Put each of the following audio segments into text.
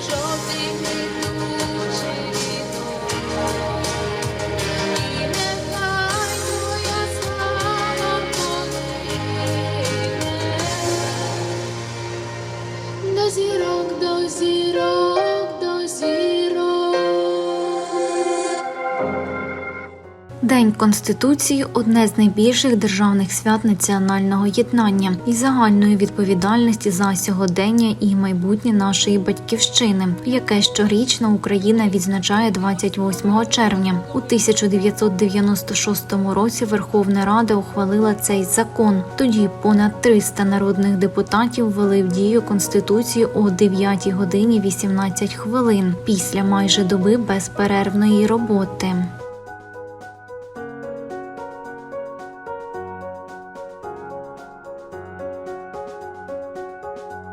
Жовтий День Конституції одне з найбільших державних свят національного єднання і загальної відповідальності за сьогодення і майбутнє нашої батьківщини, яке щорічно Україна відзначає 28 червня. У 1996 році Верховна Рада ухвалила цей закон. Тоді понад 300 народних депутатів ввели в дію Конституцію о 9 годині 18 хвилин після майже доби безперервної роботи.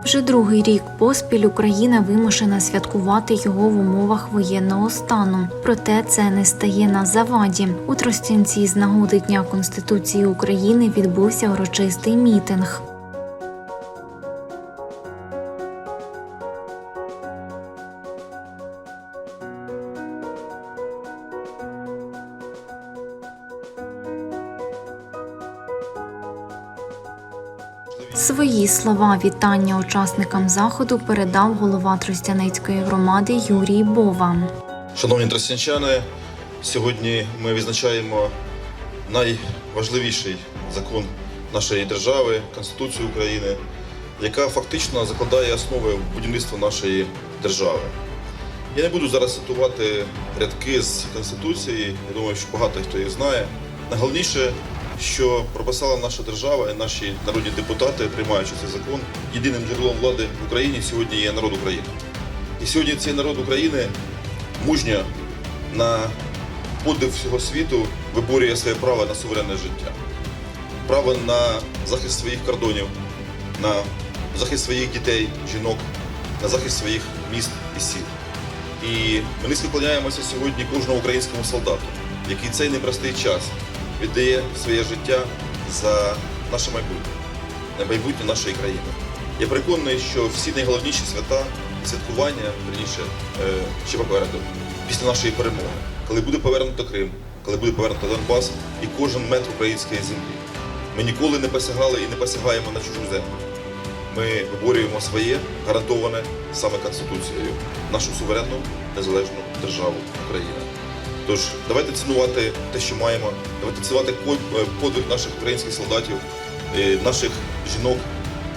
Вже другий рік поспіль Україна вимушена святкувати його в умовах воєнного стану. Проте це не стає на заваді. У Тростянці з нагоди Дня Конституції України відбувся урочистий мітинг. Свої слова вітання учасникам заходу передав голова Тростянецької громади Юрій Бова. Шановні тростянчани, сьогодні ми відзначаємо найважливіший закон нашої держави Конституцію України, яка фактично закладає основи будівництва нашої держави. Я не буду зараз цитувати рядки з Конституції, я думаю, що багато хто їх знає. Найголовніше, що прописала наша держава і наші народні депутати, приймаючи цей закон, єдиним джерелом влади в Україні сьогодні є народ України. І сьогодні цей народ України мужньо на подив всього світу виборює своє право на суверенне життя, право на захист своїх кордонів, на захист своїх дітей, жінок, на захист своїх міст і сіл. І ми низько клоняємося сьогодні кожному українському солдату, який цей непростий час віддає своє життя за наше майбутнє, на майбутнє нашої країни. Я переконаний, що всі найголовніші свята святкування, верніше, е, ще попереду, після нашої перемоги, коли буде повернуто Крим, коли буде повернуто Донбас і кожен метр української землі. Ми ніколи не посягали і не посягаємо на чужу землю. Ми виборюємо своє, гарантоване саме Конституцією, нашу суверенну незалежну державу Україна. Тож давайте цінувати те, що маємо, давайте цінувати е, подвиг наших українських солдатів, е, наших жінок,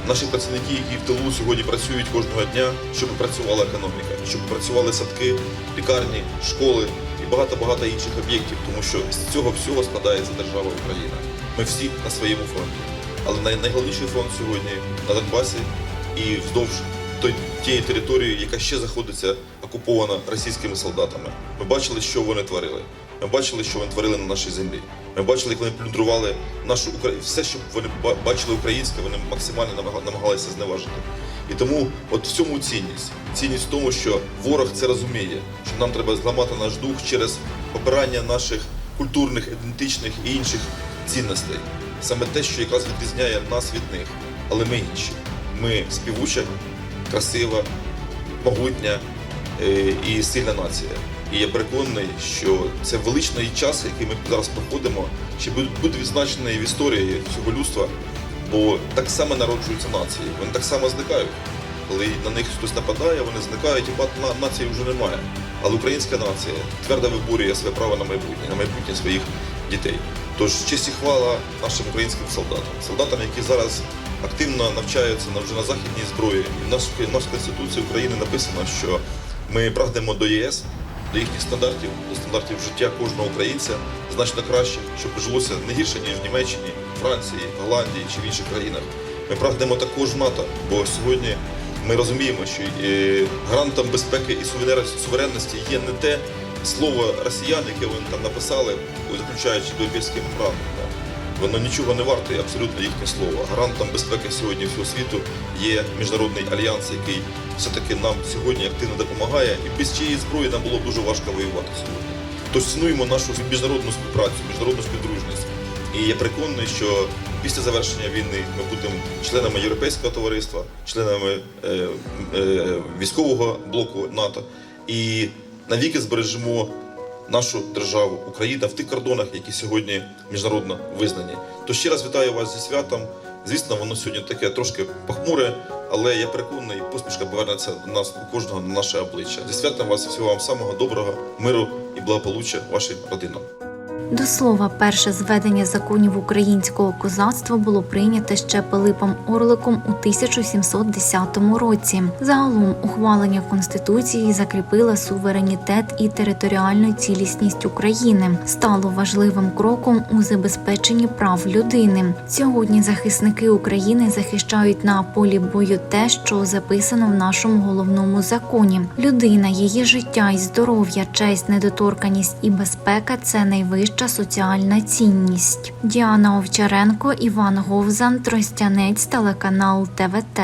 наших працівників, які в тилу сьогодні працюють кожного дня, щоб працювала економіка, щоб працювали садки, лікарні, школи і багато-багато інших об'єктів, тому що з цього всього складається держава Україна. Ми всі на своєму фронті. Але найголовніший фронт сьогодні на Донбасі і вздовж тієї території, яка ще знаходиться окупована російськими солдатами. Ми бачили, що вони творили. Ми бачили, що вони творили на нашій землі. Ми бачили, як вони плюндрували нашу Україну. Все, що вони бачили українське, вони максимально намага- намагалися зневажити. І тому от в цьому цінність. Цінність в тому, що ворог це розуміє, що нам треба зламати наш дух через попирання наших культурних, ідентичних і інших цінностей. Саме те, що якраз відрізняє нас від них. Але ми інші. Ми співуча, красива, могутня і сильна нація. І я переконаний, що це величний час, який ми зараз проходимо, ще буде- відзначений в історії всього людства, бо так само народжуються нації, вони так само зникають. Коли на них хтось нападає, вони зникають, і нації вже немає. Але українська нація твердо виборює своє право на майбутнє, на майбутнє своїх дітей. Тож честь і хвала нашим українським солдатам, солдатам, які зараз активно навчаються на вже на західній зброї. І в нашій конституції України написано, що ми прагнемо до ЄС, до їхніх стандартів, до стандартів життя кожного українця значно краще, щоб жилося не гірше ніж в Німеччині, Франції, Голландії чи в інших країнах. Ми прагнемо також НАТО, бо сьогодні ми розуміємо, що е, гарантом безпеки і суверенності є не те слово росіян, яке вони там написали, заключаючи до Європейський меморандум. Воно нічого не вартує, абсолютно їхнє слово. Гарантом безпеки сьогодні всього світу є міжнародний альянс, який все-таки нам сьогодні активно допомагає. І без чиєї зброї нам було дуже важко воювати сьогодні. Тож цінуємо нашу міжнародну співпрацю, міжнародну співдружність. І я переконаний, що Після завершення війни ми будемо членами Європейського товариства, членами е, е, військового блоку НАТО і навіки збережемо нашу державу Україна в тих кордонах, які сьогодні міжнародно визнані. То ще раз вітаю вас зі святом. Звісно, воно сьогодні таке трошки похмуре, але я переконаний, посмішка повернеться до нас у кожного на наше обличчя. Зі святом вас всього вам самого доброго, миру і благополуччя вашим родинам. До слова, перше зведення законів українського козацтва було прийняте ще Пилипом Орликом у 1710 році. Загалом ухвалення конституції закріпило суверенітет і територіальну цілісність України, стало важливим кроком у забезпеченні прав людини. Сьогодні захисники України захищають на полі бою те, що записано в нашому головному законі. Людина, її життя і здоров'я, честь, недоторканість і безпека це найвища соціальна цінність. Діана Овчаренко, Іван Говзан, Тростянець, телеканал ТВТ.